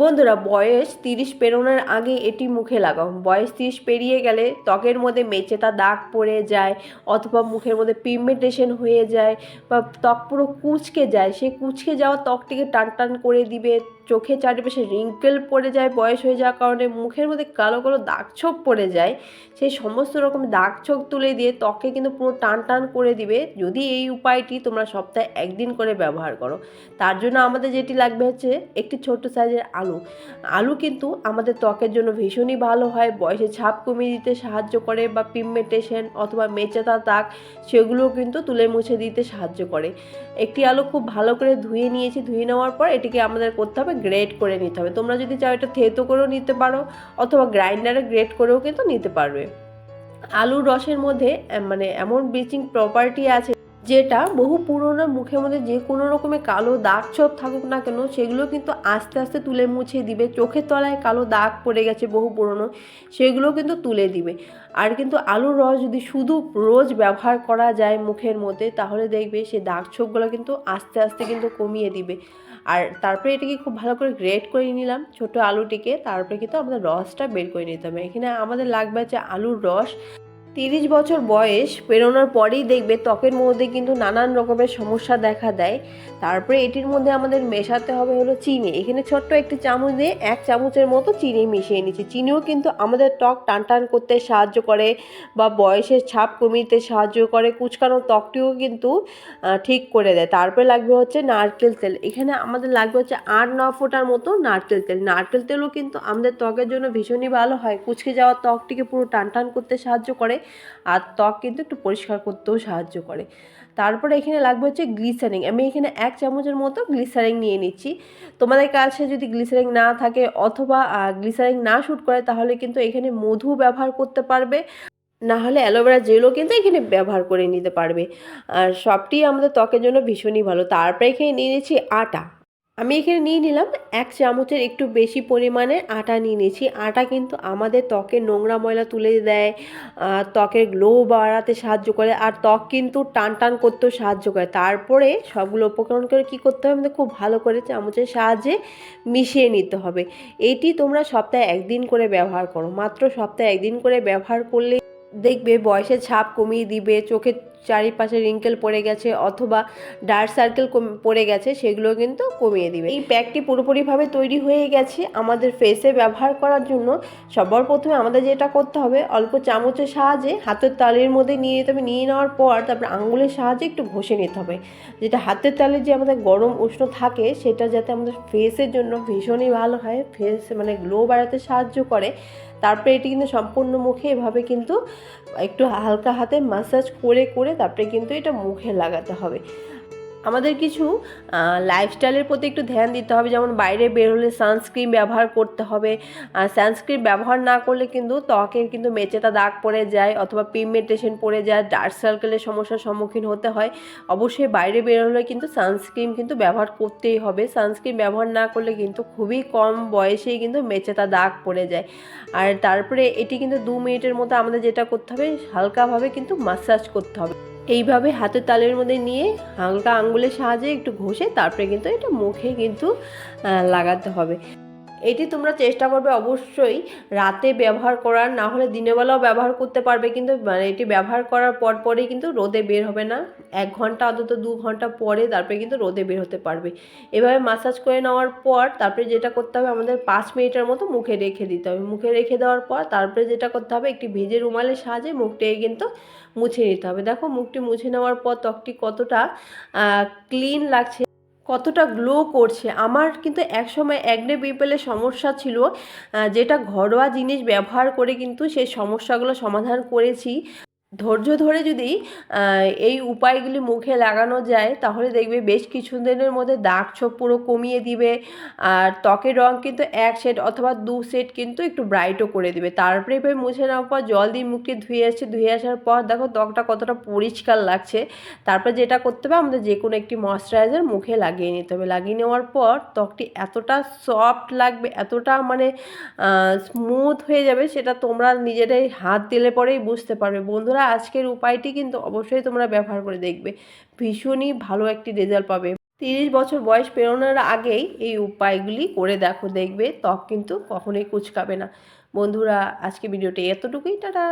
বন্ধুরা, বয়স তিরিশ পেরোনোর আগে এটি মুখে লাগাও। বয়স তিরিশ পেরিয়ে গেলে ত্বকের মধ্যে মেচেতা দাগ পড়ে যায়, অথবা মুখের মধ্যে পিগমেন্টেশন হয়ে যায়, বা ত্বক পুরো কুচকে যায়। সেই কুচকে যাওয়া ত্বকটিকে টান টান করে দিবে চোখে চারিপাশে রিঙ্কেল পড়ে যায়, বয়স হয়ে যাওয়ার কারণে মুখের মধ্যে কালো কালো দাগ ছোপ পড়ে যায়। সেই সমস্ত রকম দাগ ছোপ তুলে দিয়ে ত্বকে কিন্তু পুরো টান টান করে দিবে। যদি এই উপায়টি তোমরা সপ্তাহে একদিন করে ব্যবহার করো। তার জন্য আমাদের যেটি লাগবে হচ্ছে একটি ছোট্ট সাইজের আলু। আলু কিন্তু আমাদের ত্বকের জন্য ভীষণই ভালো হয়। বয়সে ছাপ কমিয়ে দিতে সাহায্য করে বা পিগমেন্টেশন অথবা মেচেতা দাগ, সেগুলোও কিন্তু তুলে মুছে দিতে সাহায্য করে। একটি আলু খুব ভালো করে ধুয়ে নিয়েছি। ধুয়ে নেওয়ার পর এটিকে আমাদের করতে হবে গ্রেট করে নিতে হবে। তোমরা যদি চাও এটা থেতো করেও নিতে পারো, অথবা গ্রাইন্ডারে গ্রেট করেও কিন্তু নিতে পারবে। আলুর রসের মধ্যে মানে এমন ব্লিচিং প্রপার্টি আছে, যেটা বহু পুরনো মুখের মধ্যে যে কোনো রকমের কালো দাগ ছোপ থাকুক না কেন, সেগুলো কিন্তু আস্তে আস্তে তুলে মুছে দিবে। চোখের তলায় কালো দাগ পড়ে গেছে বহু পুরনো সেগুলো কিন্তু তুলে দিবে। আর কিন্তু আলুর রস যদি শুধু রোজ ব্যবহার করা যায় মুখের মধ্যে, তাহলে দেখবে সেই দাগ ছোপগুলো কিন্তু আস্তে আস্তে কিন্তু কমিয়ে দিবে। আর তারপরে এটাকে খুব ভালো করে গ্রেট করে নিলাম ছোট আলুটিকে, তারপরে কিন্তু আমাদের রসটা বের করে নিতে হবে। এখানে আমাদের লাগবে হচ্ছে আলুর রস। তিরিশ বছর বয়স, পেরোনোর পরেই দেখবে ত্বকের মধ্যে কিন্তু নানান রকমের সমস্যা দেখা দেয়। তারপরে এটির মধ্যে আমাদের মেশাতে হবে হলো চিনি। এখানে ছোট্ট একটি চামচ দিয়ে এক চামচের মতো চিনি মিশিয়ে নিচ্ছি। চিনিও কিন্তু আমাদের ত্বক টান টান করতে সাহায্য করে বা বয়সের ছাপ কমিয়ে সাহায্য করে। কুচকানো ত্বকটিও কিন্তু ঠিক করে দেয়। তারপরে লাগবে হচ্ছে নারকেল তেল। এখানে আমাদের লাগবে হচ্ছে আট ন ফোটার মতো নারকেল তেল। নারকেল তেলও কিন্তু আমাদের ত্বকের জন্য ভীষণই ভালো হয়। কুচকে যাওয়া ত্বকটিকে পুরো টান টান করতে সাহায্য করে। আর ত্বক কিন্তু একটু পরিষ্কার করতেও সাহায্য করে। তারপরে এখানে লাগবে হচ্ছে গ্লিসারিং আমি এখানে এক চামচের মতো গ্লিসারিং নিয়ে নিচ্ছি। তোমাদের কাছে যদি গ্লিসারিং না থাকে অথবা গ্লিসারিং না শ্যুট করে তাহলে কিন্তু এখানে মধু ব্যবহার করতে পারবে। না হলে অ্যালোভেরা জেলও কিন্তু এখানে ব্যবহার করে নিতে পারবে। আর সবটি আমাদের ত্বকের জন্য ভীষণই ভালো। তারপরে এখানে নিয়ে নিচ্ছি আটা। আমি এখানে নিয়ে নিলাম এক চামচের একটু বেশি পরিমাণে আটা নিয়ে নিয়েছি। আটা কিন্তু আমাদের ত্বকের নোংরা ময়লা তুলে দেয় ত্বকের গ্লো বাড়াতে সাহায্য করে আর ত্বক কিন্তু টান টান করতেও সাহায্য করে। তারপরে সবগুলো উপকরণ করে কী করতে হবে? আমাদের খুব ভালো করে চামচের সাহায্যে মিশিয়ে নিতে হবে। এটি তোমরা সপ্তাহে একদিন করে ব্যবহার করো। মাত্র সপ্তাহে একদিন করে ব্যবহার করলে দেখবে বয়সের ছাপ কমিয়ে দিবে, চোখের চারিপাশে রিঙ্কেল পড়ে গেছে অথবা ডার্ক সার্কেল পড়ে গেছে, সেগুলো কিন্তু কমিয়ে দিবে। এই প্যাকটি পুরোপুরিভাবে তৈরি হয়ে গেছে আমাদের ফেসে ব্যবহার করার জন্য। সবার প্রথমে আমাদের যেটা করতে হবে, অল্প চামচের সাহায্যে হাতের তালের মধ্যে নিয়ে নিতে হবে। নিয়ে নেওয়ার পর তারপরে আঙুলের সাহায্যে একটু ঘষে নিতে হবে। যেটা হাতের তালে যে আমাদের গরম উষ্ণ থাকে, সেটা যাতে আমাদের ফেসের জন্য ভীষণই ভালো হয়। ফেস মানে গ্লো বাড়াতে সাহায্য করে। তারপরে এটি কিন্তু সম্পূর্ণ মুখে এভাবে কিন্তু একটু হালকা হাতে মাসাজ করে করে তারপরে কিন্তু এটা মুখে লাগাতে হবে। আমাদের কিছু লাইফস্টাইলের প্রতি একটু ধ্যান দিতে হবে, যেমন বাইরে বের হলে সানস্ক্রিন ব্যবহার করতে হবে। আর সানস্ক্রিন ব্যবহার না করলে কিন্তু ত্বকের কিন্তু মেচেতা দাগ পড়ে যায় অথবা পিগমেন্টেশন পড়ে যায় ডার্ক সার্কেলের সমস্যার সম্মুখীন হতে হয়। অবশ্যই বাইরে বের হলে কিন্তু সানস্ক্রিন কিন্তু ব্যবহার করতেই হবে। সানস্ক্রিন ব্যবহার না করলে কিন্তু খুবই কম বয়সেই কিন্তু মেচেতা দাগ পড়ে যায়। আর তারপরে এটি কিন্তু দু মিনিটের মতো আমাদের যেটা করতে হবে, হালকাভাবে কিন্তু মাসাজ করতে হবে। এইভাবে হাতের তালের মধ্যে নিয়ে হালকা আঙ্গুলের সাহায্যে একটু ঘষে তারপরে কিন্তু এটা মুখে কিন্তু লাগাতে হবে। এটি তোমরা চেষ্টা করবে অবশ্যই রাতে ব্যবহার করার, না হলে দিনের বেলাও ব্যবহার করতে পারবে, কিন্তু মানে এটি ব্যবহার করার পর পরেই কিন্তু রোদে বের হবে না। এক ঘণ্টা অন্তত দু ঘণ্টা পরে তারপরে কিন্তু রোদে বের হতে পারবে। এভাবে মাসাজ করে নেওয়ার পর তারপরে যেটা করতে হবে আমাদের পাঁচ মিনিটের মতো মুখে রেখে দিতে হবে। মুখে রেখে দেওয়ার পর তারপরে যেটা করতে হবে, একটি ভেজে রুমালের সাহায্যে মুখটিকে কিন্তু মুছে নিতে হবে। দেখো মুখটি মুছে নেওয়ার পর ত্বকটি কতটা ক্লিন লাগছে। কতটা গ্লো করছে। আমার কিন্তু একসময় একনে পিপলের সমস্যা ছিল যেটা ঘরোয়া জিনিস ব্যবহার করে কিন্তু সেই সমস্যাগুলো সমাধান করেছি। ধৈর্য ধরে যদি এই উপায়গুলি মুখে লাগানো যায়, তাহলে দেখবে বেশ কিছু দিনের মধ্যে দাগ ছোপ পুরো কমিয়ে দিবে। আর ত্বকের রং কিন্তু এক সেট অথবা দু সেট কিন্তু একটু ব্রাইটও করে দিবে। তারপরে এভাবে মুছে নেওয়ার পর জল দিয়ে মুখটি ধুয়ে আসছে। ধুয়ে আসার পর দেখো ত্বকটা কতটা পরিষ্কার লাগছে। তারপরে যেটা করতে হবে আমাদের যে কোনো একটি ময়শ্চারাইজার মুখে লাগিয়ে নিতে হবে। লাগিয়ে নেওয়ার পর ত্বকটি এতটা সফট লাগবে, এতটা মানে স্মুথ হয়ে যাবে, সেটা তোমরা নিজেরাই হাত দিলে পরেই বুঝতে পারবে। বন্ধুরা আজকের উপায়টি কিন্তু অবশ্যই তোমরা ব্যবহার করে দেখবে। ভীষণই ভালো একটি রেজাল্ট পাবে। তিরিশ বছর বয়স পেরোনোর আগেই এই উপায়গুলি করে দেখো, দেখবে ত্বক কিন্তু কখনোই কুচকাবে না। বন্ধুরা আজকে ভিডিওটি এতটুকুই। টাটা!